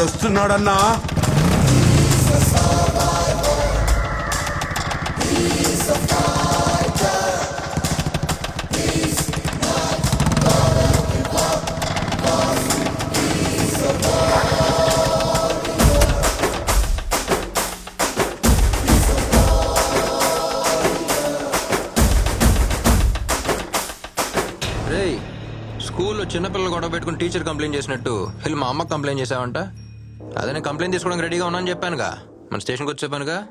ఆడు వస్తున్నాడన్నా రేయ్ స్కూల్లో చిన్నపిల్లలు గొడవ పెట్టుకుని టీచర్ కంప్లైంట్ చేసినట్టు. వెళ్ళి మా అమ్మ కంప్లైంట్ చేసావంట అదే నేను కంప్లైంట్ తీసుకోవడానికి రెడీగా ఉన్నాను చెప్పానుగా. మన స్టేషన్కి వచ్చి చెప్పానుగా.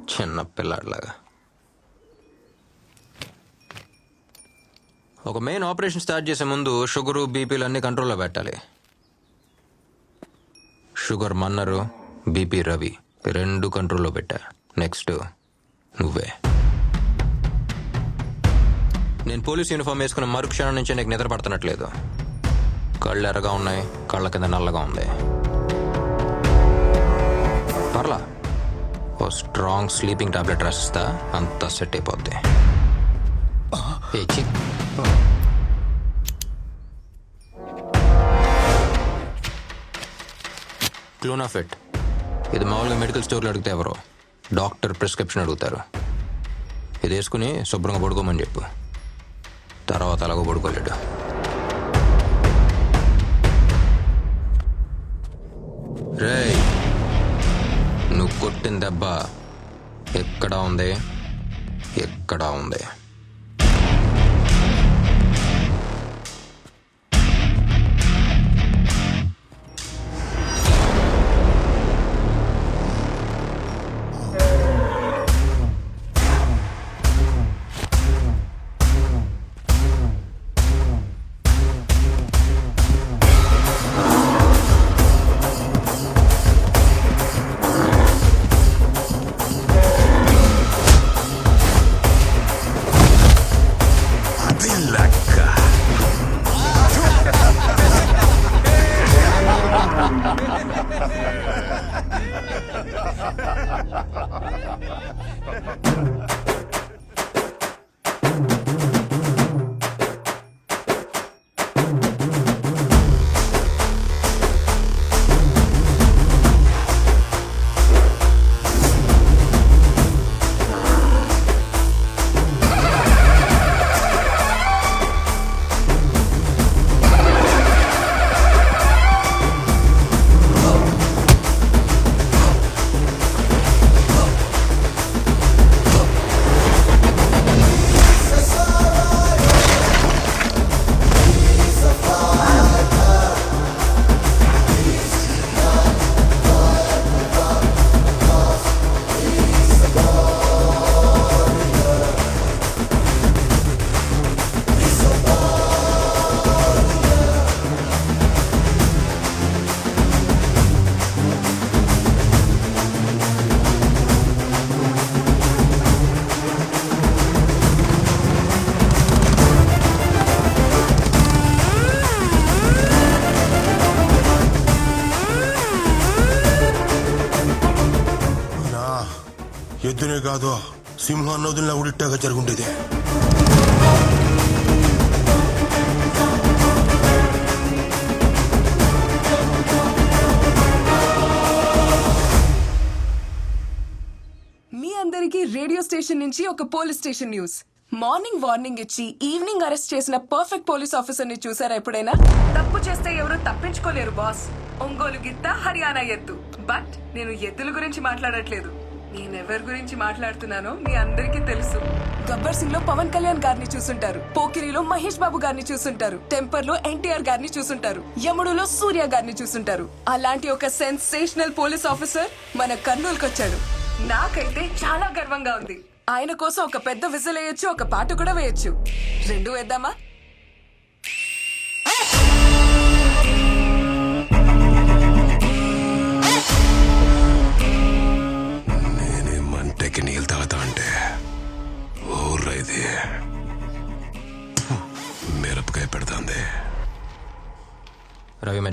చిన్న పిల్లాడిలాగా. ఒక మెయిన్ ఆపరేషన్ స్టార్ట్ చేసే ముందు షుగరు బీపీలు అన్ని కంట్రోల్లో పెట్టాలి. షుగర్ మన్నరు బీపీ రవి రెండు కంట్రోల్లో పెట్టా. నెక్స్ట్ నువ్వే. నేను పోలీస్ యూనిఫామ్ వేసుకున్న మరుక్షణం నుంచి నీకు నిద్ర పడుతున్నట్లేదు. కళ్ళు ఎర్రగా ఉన్నాయి కళ్ళ కింద నల్లగా ఉంది. పర్లా? ఓ స్ట్రాంగ్ స్లీపింగ్ టాబ్లెట్ రాసిస్తా అంతా సెట్ అయిపోద్ది. ఏ చి క్లూనాఫిట్. ఇది మామూలుగా మెడికల్ స్టోర్లో అడిగితే ఎవరు. డాక్టర్ ప్రిస్క్రిప్షన్ అడుగుతారు. ఇది వేసుకుని శుభ్రంగా పడుకోమని చెప్పు. తర్వాత అలాగో పడుకోలేడు. కొట్టిన దెబ్బ ఎక్కడ ఉంది? ఎక్కడ ఉంది? i కాదు సింహాన్ని వదిలిన ఉడిట్టాగా జరుగుండేది. మీ అందరికీ రేడియో స్టేషన్ నుంచి ఒక police station news. Morning warning ఇచ్చి ఈవినింగ్ అరెస్ట్ చేసిన పర్ఫెక్ట్ పోలీస్ ఆఫీసర్ని చూసారా ఎప్పుడైనా? తప్పు చేస్తే ఎవరు తప్పించుకోలేరు బాస్. ఒంగోలు గిత్త హర్యానా ఎద్దు. బట్ నేను ఎద్దుల గురించి మాట్లాడట్లేదు. నేనెవరి గురించి మాట్లాడుతున్నానో మీ అందరికీ తెలుసు. గబ్బర్ సింగ్లో పవన్ కళ్యాణ్ గారిని చూసుంటారు. పోకిరిలో మహేష్ బాబు గారిని చూసుంటారు. టెంపర్లో ఎన్టీఆర్ గారిని చూసుంటారు. యముడులో సూర్య గారిని చూసుంటారు. అలాంటి ఒక సెన్సేషనల్ పోలీస్ ఆఫీసర్ మన కర్నూలుకి వచ్చాడు నాకైతే చాలా గర్వంగా ఉంది. ఆయన కోసం ఒక పెద్ద విజిల్ వేయొచ్చు ఒక పాట కూడా వేయొచ్చు. రెండు వేద్దామా?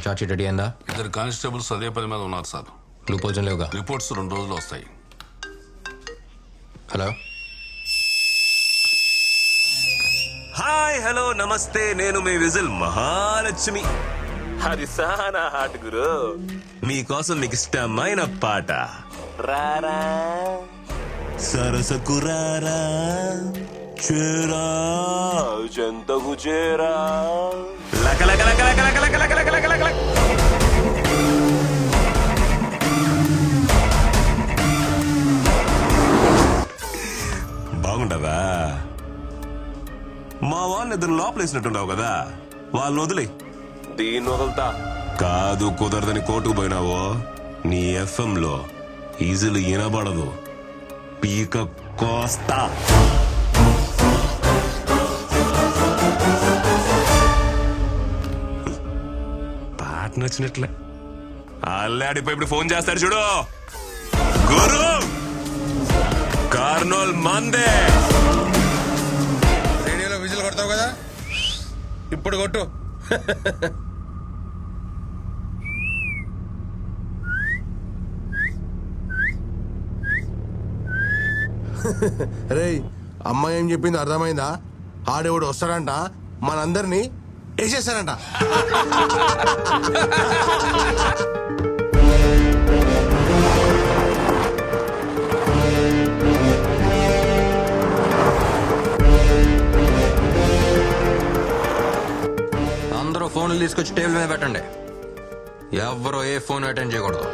చార్జ్ షీట్ రెడీ అయిందా? ఇద్దరు కానిస్టేబుల్స్ అదే పని మీద ఉన్నారు సార్. క్లూ పోజన్ లేవుగా? రిపోర్ట్స్ రెండు రోజులు వస్తాయి. హలో హాయ్ హలో నమస్తే. నేను మీ విజిల్ మహాలక్ష్మి. అది సానా హాట్ గురు. మీకోసం మీకు ఇష్టమైన పాట. రారా. సరసకు రారా. చేరా జంతకు చేరా లక లక లక లక లక లక లక లక లక లక లక. బాగుంటదా మా వాళ్ళని ఇద్దరు లోపలేసినట్టున్నావు కదా వాళ్ళని వదిలే దీన్ని వదులుతా కాదు కుదరదని కోర్టుకు పోయినావో నీ ఎఫ్ఎం లో ఈజీలు వినబడదు పీక కోస్తా పాట నచ్చినట్లే. అల్లాడిపోయి ఇప్పుడు ఫోన్ చేస్తాడు చూడు. గురు! కార్నోల్ మందే! రేడియోలో విజిల్ కొడతావు కదా? ఇప్పుడు కొట్టు. రేయ్ అమ్మాయి ఏం చెప్పింది అర్థమైందా? ఆడేవాడు వస్తాడంట. మనందరినీ వేసేసారంట. అందరూ ఫోన్లు తీసుకొచ్చి టేబుల్ మీద పెట్టండి. ఎవరో ఏ ఫోన్ అటెండ్ చేయకూడదు.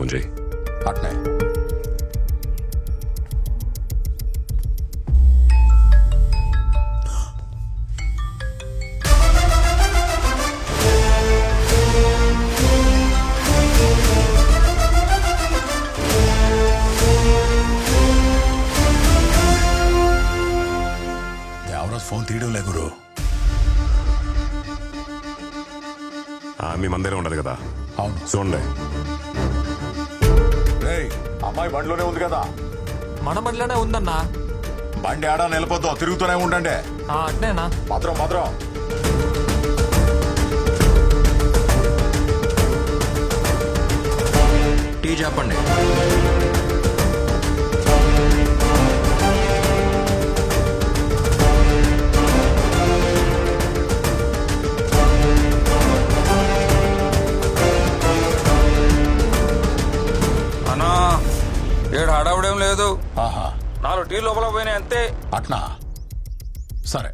ఫోన్ చేయి అట్నే దేవరాజ్ ఫోన్ తీయడం లే గురు. ఆ, మీ మందిరం ఉండదు కదా. అవును. రేయ్, అమ్మాయి బండిలోనే ఉంది కదా. మన బండిలోనే ఉందన్నా. బండి ఆడా నిలబొద్దు తిరుగుతూనే ఉండండి. ఆ, అట్నేనా? భద్రం భద్రం. టీ చెప్పండి లేదు. ఆహా. నాలుగు టీ లోపల పోయినాయి అంతే. అట్నా? సరే.